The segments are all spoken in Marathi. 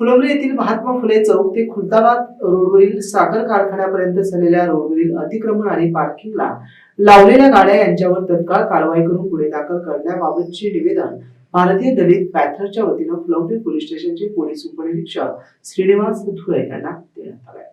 फुलंब्री येथील महात्मा फुले चौक ते खुलताबाद रोडवरील साखर कारखान्यापर्यंत झालेल्या रोडवरील अतिक्रमण आणि पार्किंगला लावलेल्या गाड्या यांच्यावर तत्काळ कारवाई करून पुढे दाखल करण्याबाबतचे निवेदन भारतीय दलित पॅथरच्या वतीनं फुलंब्री पोलीस स्टेशनचे पोलीस उपनिरीक्षक श्रीनिवास धुळे यांना देण्यात आले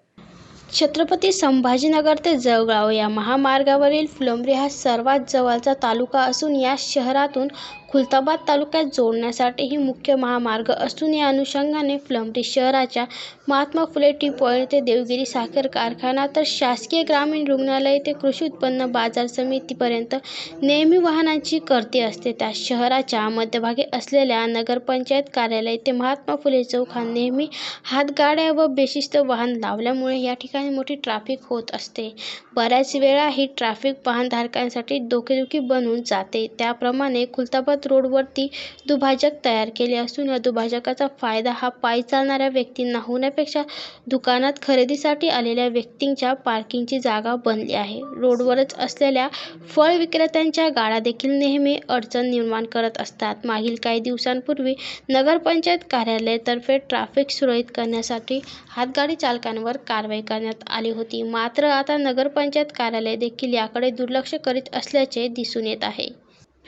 छत्रपती संभाजीनगर ते जळगाव या महामार्गावरील फुलंब्री हा सर्वात जवळचा तालुका असून या शहरातून खुलताबाद तालुक्यात जोडण्यासाठी ही मुख्य महामार्ग असून या अनुषंगाने फुलंब्री शहराच्या महात्मा फुले टी पॉईंट ते देवगिरी साखर कारखाना तर शासकीय ग्रामीण रुग्णालय ते कृषी उत्पन्न बाजार समितीपर्यंत नेहमी वाहनांची गर्दी असते. त्या शहराच्या मध्यभागी असलेल्या नगरपंचायत कार्यालय ते महात्मा फुले चौक हा नेहमी हातगाड्या व बेशिस्त वाहन लावल्यामुळे या ठिकाणी मोठी ट्राफिक होत असते. बऱ्याच वेळा ही ट्राफिक वाहनधारकांसाठी डोकेदुखी बनून जाते. त्याप्रमाणे खुलताबाद रोडवरती दुभाजक तयार केले असून या दुभाजकाचा फायदा हा पायी चालणाऱ्या व्यक्तींना होण्यापेक्षा दुकानात खरेदीसाठी आलेल्या व्यक्तींच्या पार्किंगची जागा बनली आहे. रोडवरच असलेल्या फळ विक्रेत्यांच्या गाड्या देखील नेहमी अडचण निर्माण करत असतात. मागील काही दिवसांपूर्वी नगरपंचायत कार्यालयातर्फे ट्रॅफिक सुरळीत करण्यासाठी हातगाडी चालकांवर कारवाई करण्यात आली होती. मात्र आता नगरपंचायत कार्यालय देखील याकडे दुर्लक्ष करीत असल्याचे दिसून येत आहे.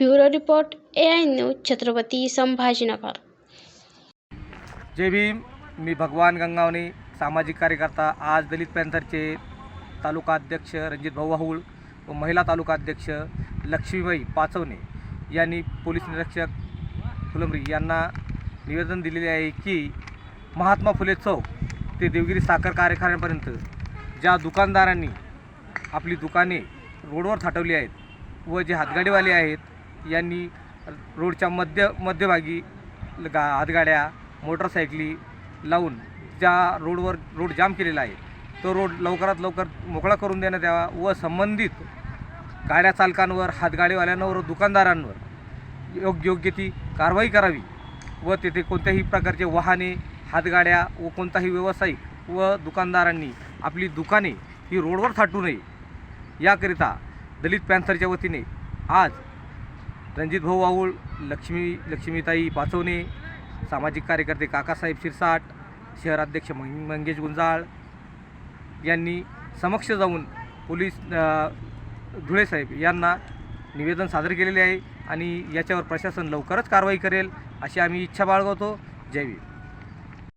Bureau report A I news Chhatrapati Sambhajinagar. जय भीम. मी भगवान गंगावणे सामाजिक कार्यकर्ता आज दलित पॅन्थरचे तालुका अध्यक्ष रणजित भाऊ वाहुळ व महिला तालुका अध्यक्ष लक्ष्मीबाई पाचवणे यांनी पोलीस निरीक्षक फुलंब्री यांना निवेदन दिलेले आहे की महात्मा फुले चौक ते देवगिरी साखर कारखान्यापर्यंत ज्या दुकानदारांनी आपली दुकाने रोडवर थाटवली आहेत व जे हातगाडीवाले आहेत यांनी रोडच्या मध्य मध्यभागी गा हातगाड्या मोटरसायकली लावून ज्या रोडवर रोड जाम केलेला आहे तो रोड लवकरात लवकर मोकळा करून देण्यात यावा व संबंधित गाड्या चालकांवर हातगाडीवाल्यांवर व दुकानदारांवर योग्य योग्य ती कारवाई करावी व तेथे कोणत्याही प्रकारचे वाहने हातगाड्या व कोणताही व्यावसायिक व दुकानदारांनी आपली दुकाने ही रोडवर थाटू नये. याकरिता दलित पॅन्थरच्या वतीने आज रणजित भाऊ वाऊळ लक्ष्मी लक्ष्मीताई पाचवणे सामाजिक कार्यकर्ते काकासाहेब शिरसाट शहराध्यक्ष मंग मंगेश गुंजाळ यांनी समक्ष जाऊन पोलीस धुळे साहेब यांना निवेदन सादर केलेले आहे आणि याच्यावर प्रशासन लवकरच कारवाई करेल अशी आम्ही इच्छा बाळगवतो जय भीम.